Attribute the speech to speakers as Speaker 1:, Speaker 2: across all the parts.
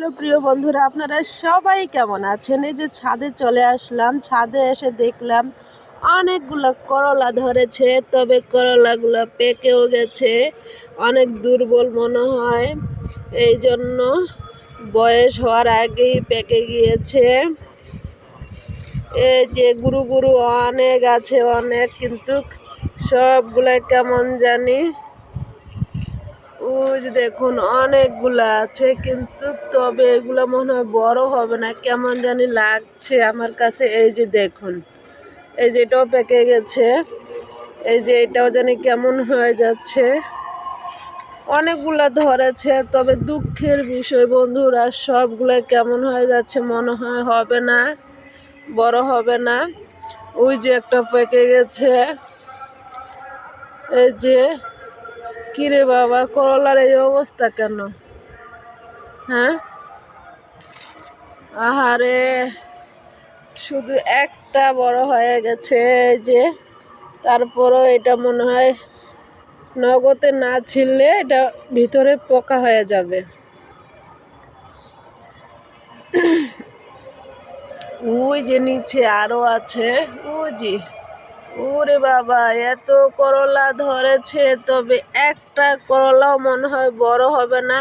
Speaker 1: Hello, প্রিয় বন্ধুরা, আপনারা সবাই কেমন আছেন? এই যে ছাদে চলে আসলাম, ছাদে এসে দেখলাম অনেকগুলো করলা ধরেছে, তবে করলাগুলো পেকেও গেছে, অনেক দুর্বল মনে হয়। এই জন্য বয়স হওয়ার আগেই পেকে গিয়েছে। এই যে গুরু গুরু অনেক আছে, অনেক, কিন্তু সবগুলো কেমন জানি ওই দেখুন, অনেকগুলা আছে, কিন্তু তবে এগুলো মনে হয় বড় হবে না। কেমন জানি লাগছে আমার কাছে। এই যে দেখুন, এই যে এটাও পেকে গেছে। এই যে এটাও জানি কেমন হয়ে যাচ্ছে। অনেকগুলা ধরেছে, তবে দুঃখের বিষয় বন্ধুরা, সবগুলো কেমন হয়ে যাচ্ছে মনে হয় হবে না, বড় হবে না। ওই যে একটা পেকে গেছে। এই যে কিরে বাবা, করলার এই অবস্থা কেন? হ্যাঁ? আহারে, শুধু একটা বড় হয়ে গেছে যে, তারপরও এটা মনে হয় নগদে না ছিললে এটা ভিতরে পোকা হয়ে যাবে। ওই যে নিচে আরও আছে ওই যে। ওরে বাবা, এত করলা ধরেছে, তবে একটা করলাও মনে হয় বড় হবে না।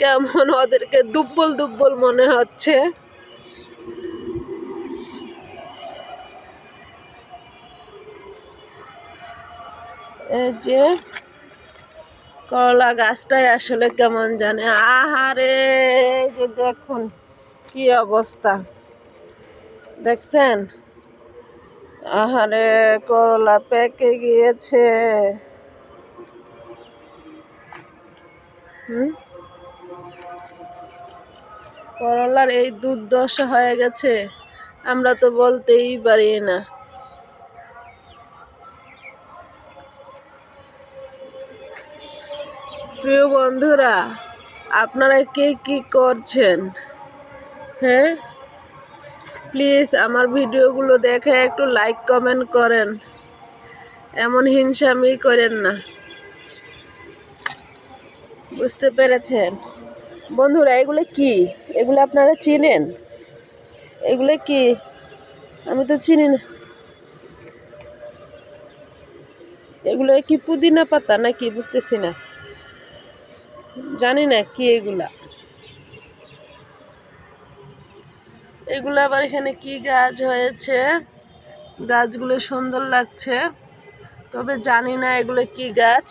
Speaker 1: কেমন ওদেরকে দুব্বল দুব্বল মনে হচ্ছে। যে করলা গাছটাই আসলে কেমন জানে। আহারে যে দেখুন কি অবস্থা। দেখছেন? আহারে করলা পেকে গিয়েছে। হুম? করলার এই দুর্দশা হয়ে গেছে, আমরা তো বলতেই পারি না। প্রিয় বন্ধুরা, আপনারা কে কি করছেন? হ্যাঁ? প্লিজ আমার ভিডিওগুলো দেখে একটু লাইক কমেন্ট করেন। এমন হিংসামি করেন না। বুঝতে পেরেছেন? বন্ধুরা, এগুলো কি? এগুলো আপনারা চিনেন? এগুলো কি? আমি তো চিনি না। এগুলো কি পুদিনা পাতা নাকি? বুঝতেছি না। জানি না কি এগুলা। এগুলো আবার এখানে কি গাছ হয়েছে? গাছগুলো সুন্দর লাগছে। তবে জানি না এগুলো কি গাছ।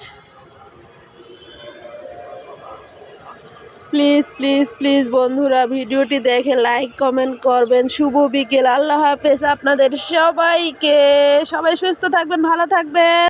Speaker 1: প্লিজ প্লিজ প্লিজ বন্ধুরা, ভিডিওটি দেখে লাইক, কমেন্ট করবেন। শুভ বিকেল। আল্লাহ হাফেজ আপনাদের সবাইকে। সবাই সুস্থ থাকবেন, ভালো থাকবেন।